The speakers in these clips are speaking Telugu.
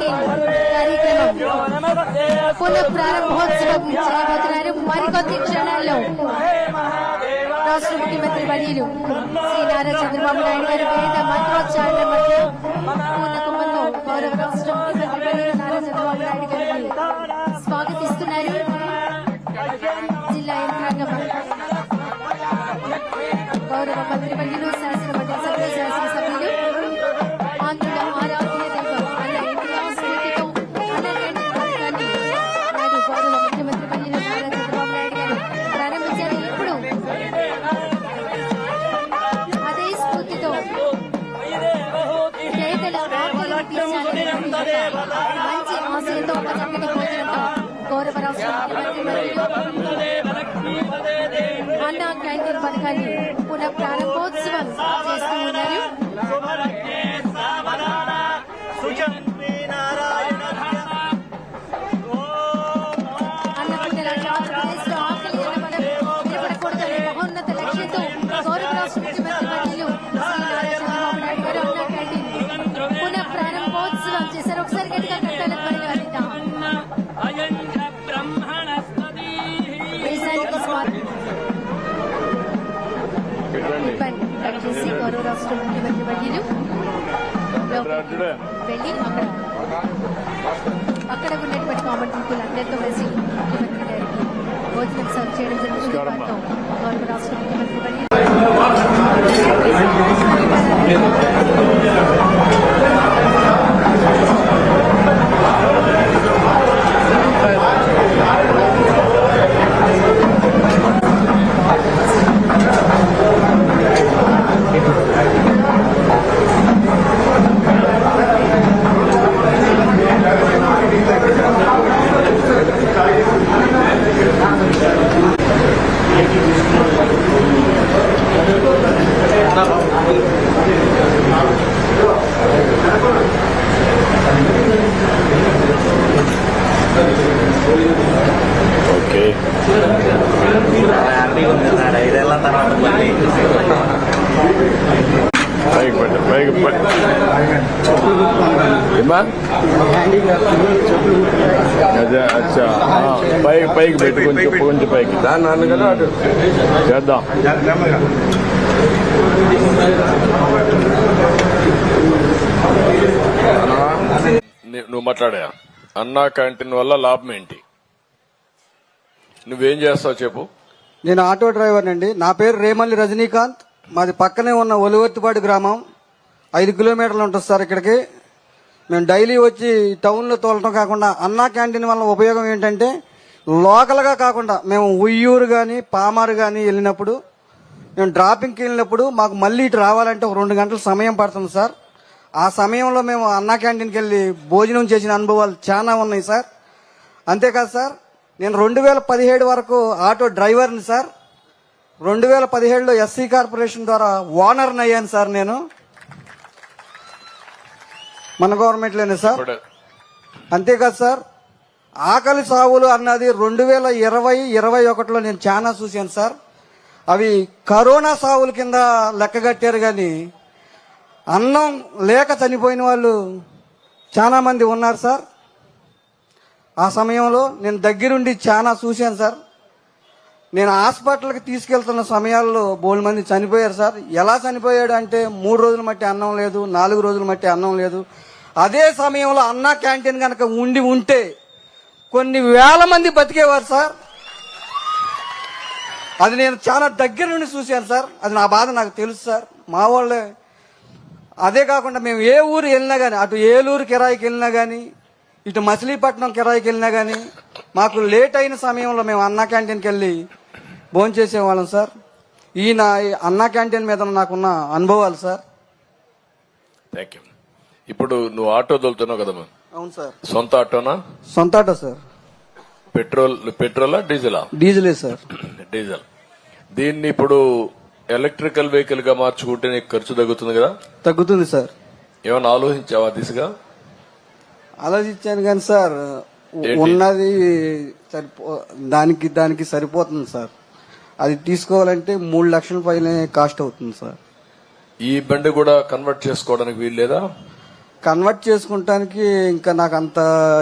टेकिङ कार्यक्रम पुनः प्रारम्भोत्सव भद्राएर मरिकति क्षणलो రాష్ట్ర ముఖ్యమంత్రి వర్యులు శ్రీ నారా చంద్రబాబు నాయుడు గారి పేద మంత్రోచ్చారణ మధ్య పూర్ణ కుంభంలో గౌరవ రాష్ట్ర ముఖ్యమంత్రి వర్యులు నారా చంద్రబాబు నాయుడు గారిని స్వాగతిస్తున్నారు. జిల్లా యంత్రాంగం గౌరవ మంత్రి వర్యులు శాసన గౌరవ రాష్ట్ర క్యాంటీన్ పథకాన్ని పునః ప్రారంభోత్సవం చేస్తూ ఉన్నారు. ఇవ్వండి దయచేసి గౌరవ రాష్ట్ర ముఖ్యమంత్రి వర్యులు వెళ్ళి అక్కడ. అక్కడ ఉన్నటువంటి కామన్ పీపుల్ అందరితో కలిసి ముఖ్యమంత్రి గారికి భోజనం సర్వ్ చేయడం జరుగుతుంది గౌరవ రాష్ట్ర ముఖ్యమంత్రి వర్యులు ఓకే హ్యాపీగా ఉంది సార్ ఐదేళ్ళ తర్వాత మళ్ళీ పైకి పెట్టు పైకి పెట్టు ఏమా అదే అచ్చా ఆ, పైకి పైకి పెట్టు కొంచెం కొంచెం పైకి దాన్ని అన్న కదా అటు చేద్దాం నీ- నువ్వు మాట్లాడా. అన్నా క్యాంటీన్ వల్ల లాభం ఏంటి? నువ్వేం చేస్తావు చెప్పు. నేను ఆటో డ్రైవర్ అండి. నా పేరు రేమల్లి రజనీకాంత్. మాది పక్కనే ఉన్న ఒలివర్తిపాడు గ్రామం. ఐదు కిలోమీటర్లు ఉంటుంది సార్ ఇక్కడికి. మేము డైలీ వచ్చి టౌన్లో తోలటం కాకుండా అన్నా క్యాంటీన్ వల్ల ఉపయోగం ఏంటంటే లోకల్గా కాకుండా మేము ఉయ్యూరు కానీ పామారు కానీ వెళ్ళినప్పుడు మేము డ్రాపింగ్కి వెళ్ళినప్పుడు మాకు మళ్ళీ ఇటు రావాలంటే ఒక రెండు గంటల సమయం పడుతుంది సార్ ఆ సమయంలో మేము అన్నా క్యాంటీన్కి వెళ్ళి భోజనం చేసిన అనుభవాలు చాలా ఉన్నాయి సార్ అంతేకాదు సార్ నేను రెండు వేల పదిహేడు వరకు ఆటో డ్రైవర్ని సార్ రెండు వేల పదిహేడులో ఎస్సీ కార్పొరేషన్ ద్వారా ఓనర్ని అయ్యాను సార్ నేను. మన గవర్నమెంట్లోనే సార్ అంతేకాదు సార్ ఆకలి సావులు అన్నది రెండు వేల ఇరవై ఇరవై ఒకటిలో నేను చాలా చూశాను సార్ అవి కరోనా సావుల కింద లెక్కగట్టారు కానీ అన్నం లేక చనిపోయిన వాళ్ళు చాలామంది ఉన్నారు సార్. ఆ సమయంలో నేను దగ్గరుండి చాలా చూశాను సార్. నేను హాస్పిటల్కి తీసుకెళ్తున్న సమయాల్లో బోల్ మంది చనిపోయారు సార్. ఎలా చనిపోయాడు అంటే మూడు రోజులు మట్టి అన్నం లేదు నాలుగు రోజులు మట్టి అన్నం లేదు. అదే సమయంలో అన్న క్యాంటీన్ కనుక ఉండి ఉంటే కొన్ని వేల మంది బతికేవారు సార్. అది నేను చాలా దగ్గర నుండి చూశాను సార్. అది నా బాధ నాకు తెలుసు సార్. మా వాళ్ళే. అదే కాకుండా మేము ఏ ఊరు వెళ్ళినా కానీ అటు ఏలూరు కిరాయికి వెళ్ళినా కానీ ఇటు మచిలీపట్నం కిరాయికి వెళ్ళినా కానీ మాకు లేట్ అయిన సమయంలో మేము అన్నా క్యాంటీన్కి వెళ్ళి భోజనం చేసేవాళ్ళం సార్. ఈ నా అన్నా క్యాంటీన్ మీద నాకున్న అనుభవాలు సార్. థ్యాంక్ యూ ఇప్పుడు నువ్వు ఆటో తోలుతున్నావు కదమ్మా అవును సార్. సొంత ఆటోనా? సొంత ఆటో సార్. పెట్రోల్ పెట్రోలా డీజిలా? డీజిలే సార్. డీజిల్. దీన్ని ఇప్పుడు ఎలక్ట్రికల్ వెహికల్గా మార్చుకుంటే నీకు ఖర్చు తగ్గుతుంది కదా? తగ్గుతుంది సార్. ఏమైనా ఆలోచించావా దిశగా? ఆలోచించాను కానీ సార్? ఉన్నది సరిపో దానికి దానికి సరిపోతుంది సార్. అది తీసుకోవాలంటే మూడు లక్షల పైన కాస్ట్ అవుతుంది సార్. ఈ బండి కూడా కన్వర్ట్ చేసుకోవడానికి వీలు లేదా? కన్వర్ట్ చేసుకుంటానికి ఇంకా నాకు అంత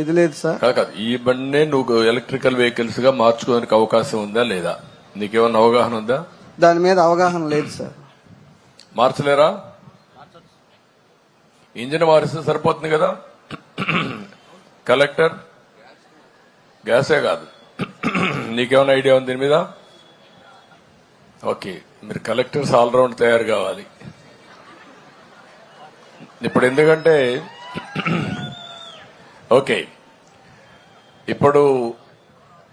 ఇది లేదు సార్. కాదు. ఈ బండినే నువ్వు ఎలక్ట్రికల్ వెహికల్స్గా మార్చుకోవడానికి అవకాశం ఉందా లేదా? నీకేమన్నా అవగాహన ఉందా? దాని మీద అవగాహన లేదు సార్. మార్చలేరా? ఇంజిన్ మారిస్తే సరిపోతుంది కదా? కలెక్టర్ గ్యాసే కాదు. నీకేమైనా ఐడియా ఉంది దీని మీద? ఓకే మీరు కలెక్టర్స్ ఆల్రౌండ్ తయారు కావాలి. ఇప్పుడు ఎందుకంటే ఓకే ఇప్పుడు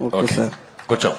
Okay sir. కూర్చో.